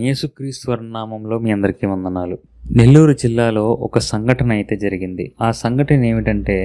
యేసుక్రీస్తు నామంలో మీ అందరికీ వందనాలు. నెల్లూరు జిల్లాలో ఒక సంఘటన అయితే జరిగింది. ఆ సంఘటన ఏమిటంటే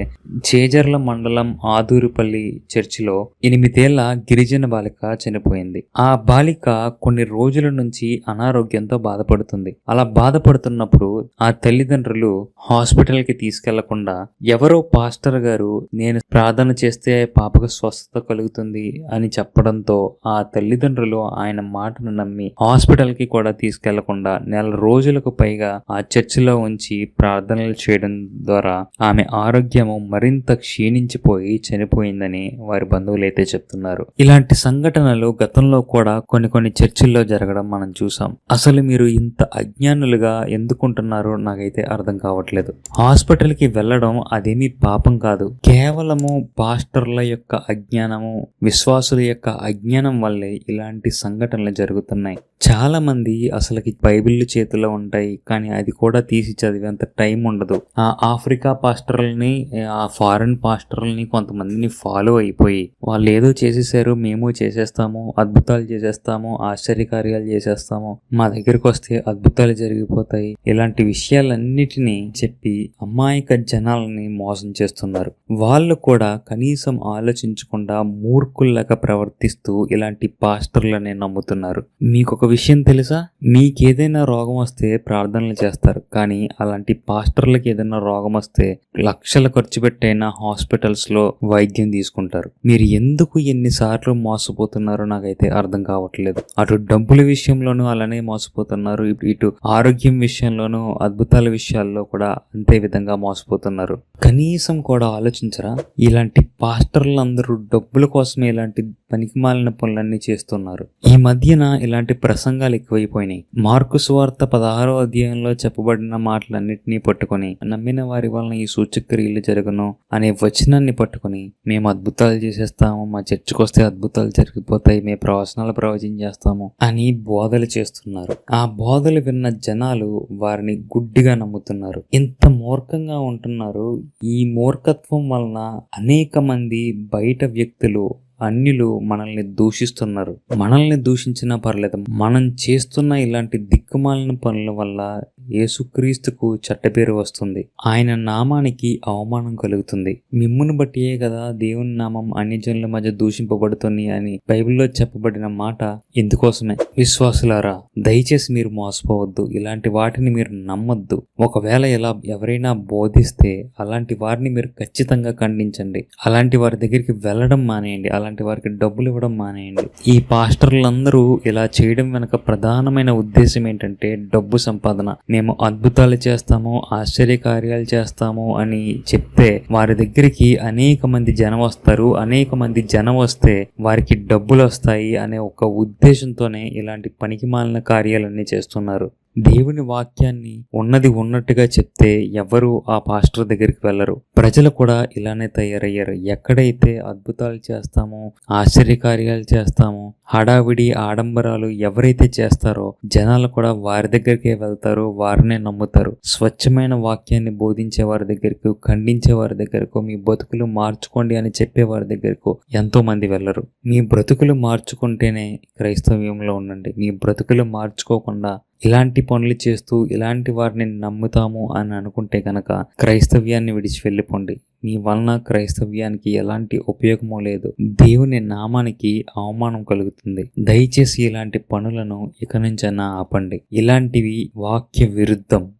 చేజర్ల మండలం ఆదూరుపల్లి చర్చిలో ఎనిమిదేళ్ళ గిరిజన బాలిక చనిపోయింది. ఆ బాలిక కొన్ని రోజుల నుంచి అనారోగ్యంతో బాధపడుతుంది. అలా బాధపడుతున్నప్పుడు ఆ తల్లిదండ్రులు హాస్పిటల్కి తీసుకెళ్ళకుండా ఎవరో పాస్టర్ గారు నేను ప్రార్థన చేస్తే పాపకు స్వస్థత కలుగుతుంది అని చెప్పడంతో ఆ తల్లిదండ్రులు ఆయన మాటను నమ్మి హాస్పిటల్కి కూడా తీసుకెళ్ళకుండా నెల రోజులకు పైగా ఆ చర్చిలో ఉంచి ప్రార్థనలు చేయడం ద్వారా ఆమె ఆరోగ్యము మరింత క్షీణించిపోయి చనిపోయిందని వారి బంధువులు అయితే చెప్తున్నారు. ఇలాంటి సంఘటనలు గతంలో కూడా కొన్ని కొన్ని చర్చిల్లో జరగడం మనం చూసాం. అసలు మీరు ఇంత అజ్ఞానులుగా ఎందుకుంటున్నారో నాకైతే అర్థం కావట్లేదు. హాస్పిటల్కి వెళ్ళడం అదేమీ పాపం కాదు. కేవలము పాస్టర్ల యొక్క అజ్ఞానము విశ్వాసుల యొక్క అజ్ఞానం వల్లే ఇలాంటి సంఘటనలు జరుగుతున్నాయి. చాలా మంది అసలుకి బైబిల్ చేతిలో ఉంటాయి కానీ అది కూడా తీసి చదివేంత టైం ఉండదు. ఆ ఆఫ్రికా పాస్టర్లని ఆ ఫారెన్ పాస్టర్లని కొంతమందిని ఫాలో అయిపోయి వాళ్ళు ఏదో చేసేసారు మేము చేసేస్తాము అద్భుతాలు చేసేస్తాము ఆశ్చర్యకార్యాలు చేసేస్తాము మా దగ్గరకు వస్తే అద్భుతాలు జరిగిపోతాయి. ఇలాంటి విషయాలన్నిటినీ చెప్పి అమాయక జనాలని మోసం చేస్తున్నారు. వాళ్ళు కూడా కనీసం ఆలోచించకుండా మూర్ఖుల్లాగా ప్రవర్తిస్తూ ఇలాంటి పాస్టర్లనే నమ్ముతున్నారు. మీకు ఒక విషయం తెలుసా? నీకేదైనా రోగం వస్తే ప్రార్థనలు చేస్తారు. కానీ అలాంటి పాస్టర్లకు ఏదైనా రోగం వస్తే లక్షల ఖర్చు పెట్టైనా హాస్పిటల్స్లో వైద్యం తీసుకుంటారు. మీరు ఎందుకు ఎన్నిసార్లు మోసపోతున్నారో నాకైతే అర్థం కావట్లేదు. అటు డబ్బుల విషయంలోనూ అలానే మోసపోతున్నారు. ఇటు- ఇటు ఆరోగ్యం విషయంలోనూ అద్భుతాల విషయాల్లో కూడా అంతే విధంగా మోసపోతున్నారు. కనీసం కూడా ఆలోచించరా? ఇలాంటి పాస్టర్లందరూ డబ్బుల కోసమే ఇలాంటి పనికిమాలిన పనులన్నీ చేస్తున్నారు. ఈ మధ్యన ఇలాంటి ప్రశ్న ప్రసంగాలు ఎక్కువైపోయినాయి. మార్కు సువార్త పదహారో అధ్యాయంలో చెప్పబడిన మాటలన్నింటినీ పట్టుకొని నమ్మిన వారి వలన ఈ సూచక్రియలు జరుగును అనే వచనాన్ని పట్టుకొని మేము అద్భుతాలు చేసేస్తాము మా చర్చకు వస్తే అద్భుతాలు జరిగిపోతాయి మేము ప్రవచనాలు ప్రవచనం చేస్తాము అని బోధలు చేస్తున్నారు. ఆ బోధలు విన్న జనాలు వారిని గుడ్డిగా నమ్ముతున్నారు. ఇంత మూర్ఖంగా ఉంటున్నారు. ఈ మూర్ఖత్వం వలన అనేక మంది బయట వ్యక్తులు అన్యులు మనల్ని దూషిస్తున్నారు. మనల్ని దూషించినా పర్లేదు. మనం చేస్తున్న ఇలాంటి దిక్కుమాలిన పనుల వల్ల యేసుక్రీస్తుకు చెడ్డపేరు వస్తుంది. ఆయన నామానికి అవమానం కలుగుతుంది. మిమ్మును బట్టియే కదా దేవుని నామం అన్యజనుల మధ్య దూషింపబడుతుంది అని బైబిల్లో చెప్పబడిన మాట ఇందుకోసమే. విశ్వాసులారా దయచేసి మీరు మోసపోవద్దు. ఇలాంటి వాటిని మీరు నమ్మొద్దు. ఒకవేళ ఇలా ఎవరైనా బోధిస్తే అలాంటి వారిని మీరు ఖచ్చితంగా ఖండించండి. అలాంటి వారి దగ్గరికి వెళ్ళడం మానేయండి. అలాంటి వారికి డబ్బులు ఇవ్వడం మానేయండి. ఈ పాస్టర్లందరూ ఇలా చేయడం వెనుక ప్రధానమైన ఉద్దేశం ఏంటంటే డబ్బు సంపాదన. మేము అద్భుతాలు చేస్తాము ఆశ్చర్య కార్యాలు చేస్తాము అని చెప్తే వారి దగ్గరికి అనేక మంది జనం వస్తారు. అనేక మంది జనం వస్తే వారికి డబ్బులు వస్తాయి అనే ఒక ఉద్దేశంతోనే ఇలాంటి పనికిమాలిన కార్యాలన్నీ చేస్తున్నారు. దేవుని వాక్యాన్ని ఉన్నది ఉన్నట్టుగా చెప్తే ఎవరు ఆ పాస్టర్ దగ్గరికి వెళ్ళరు. ప్రజలు కూడా ఇలానే తయారయ్యారు. ఎక్కడైతే అద్భుతాలు చేస్తామో ఆశ్చర్యకార్యాలు చేస్తామో హడావిడి ఆడంబరాలు ఎవరైతే చేస్తారో జనాలు కూడా వారి దగ్గరికే వెళ్తారు వారినే నమ్ముతారు. స్వచ్ఛమైన వాక్యాన్ని బోధించే వారి దగ్గరకు ఖండించే వారి దగ్గరకు మీ బతుకులు మార్చుకోండి అని చెప్పే వారి దగ్గరకు ఎంతో మంది వెళ్ళరు. మీ బ్రతుకులు మార్చుకుంటేనే క్రైస్తవ్యంలో ఉండండి. మీ బ్రతుకులు మార్చుకోకుండా ఇలాంటి పనులు చేస్తూ ఇలాంటి వారిని నమ్ముతాము అని అనుకుంటే కనుక క్రైస్తవ్యాన్ని విడిచి వెళ్ళిపోండి. మీ వలన క్రైస్తవ్యానికి ఎలాంటి ఉపయోగమూ లేదు. దేవుని నామానికి అవమానం కలుగుతుంది. దయచేసి ఇలాంటి పనులను ఇక నుంచైనా ఆపండి. ఇలాంటివి వాక్య విరుద్ధం.